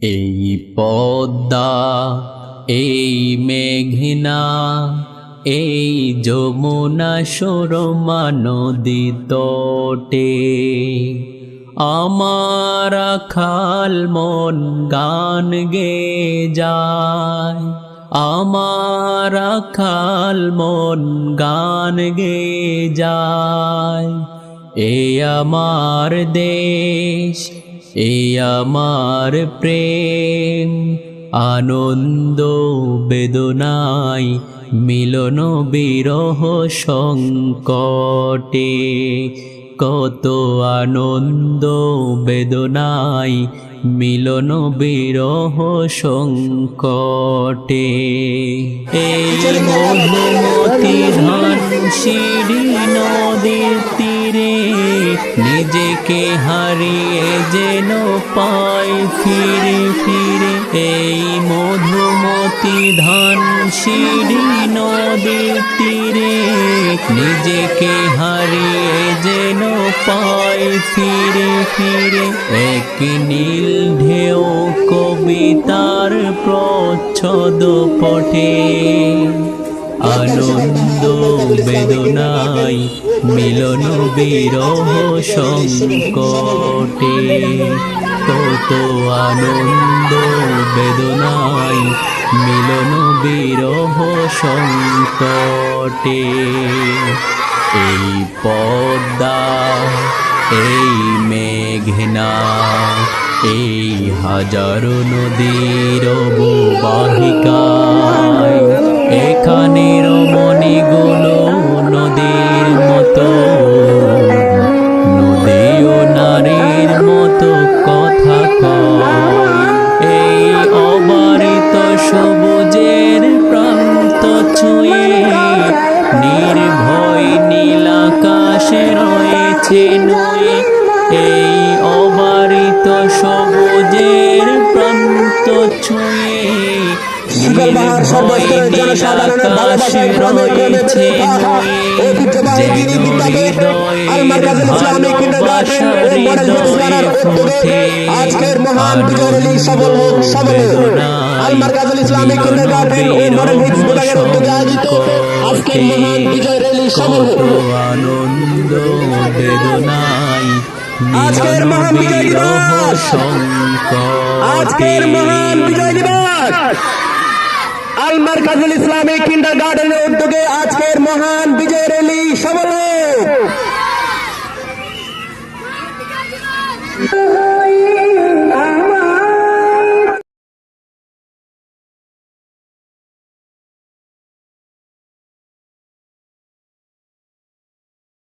এই পদ্মা, এই মেঘনা, এই যমুনা সুরমা নদী তটে। আমার খাল মন গান গে যায়, আমার খাল মন গান গে যায়। এ আমার দেশ এ আমার প্রেম, আনন্দ বেদনাই মিলন বিরহ সংকটে। কত আনন্দ বেদনাই মিলন বিরহ সংকটে। এই মধুমতি ধান সিঁড়ি নিজেকে হারিয়ে যেন পাই ফিরে ফিরে? এই মধুমতি ধান সিঁড়ি নদীর তীরে, নিজেকে হারিয়ে যেন পাই ফিরে ফিরে। এক নীল ঢেউ কবিতার প্রচ্ছদ পটে আনন্দ বেদনাই, মিলন বিরহ সংকটে। কত আনন্দ বেদনাই, মিলন বিরহ সংকটে। এই পদ্মা, এই মেঘনা, এই হাজারো নদীর বাহিকায় এখানে নির্ভয় নীলাকাশে রয়েছে নয়। এই অবারিত সবুজের প্রান্ত ছুঁয়ে। সুখের বাহার সর্বস্তরের জনসাধারণের ভালোবাসায় ক্রমে ক্রমে ঐতিহ্যবাহী দিনী বিদ্যাপীঠ আল মার্কাজুল ইসলামী কিন্ডারগার্টেন ও মডেল বিদ্যালয়ের উদ্যোগে আজকের মহান বিজয় র্যালি সফল হোক সফল হোক আল মার্কাজুল ইসলামী কিন্ডারগার্টেন ও মডেল বিদ্যালয়ের উদ্যোগে আয়োজিত আজকের মহান বিজয় র্যালি সফল হোক আনন্দ বেদনাই আজকের মহান বিজয় দিবস! আজকের মহান বিজয় দিবস। আল মার্কাজুল ইসলামিক কিন্ডার গার্ডেনের উদ্যোগে আজকের মহান বিজয় র্যালি সফল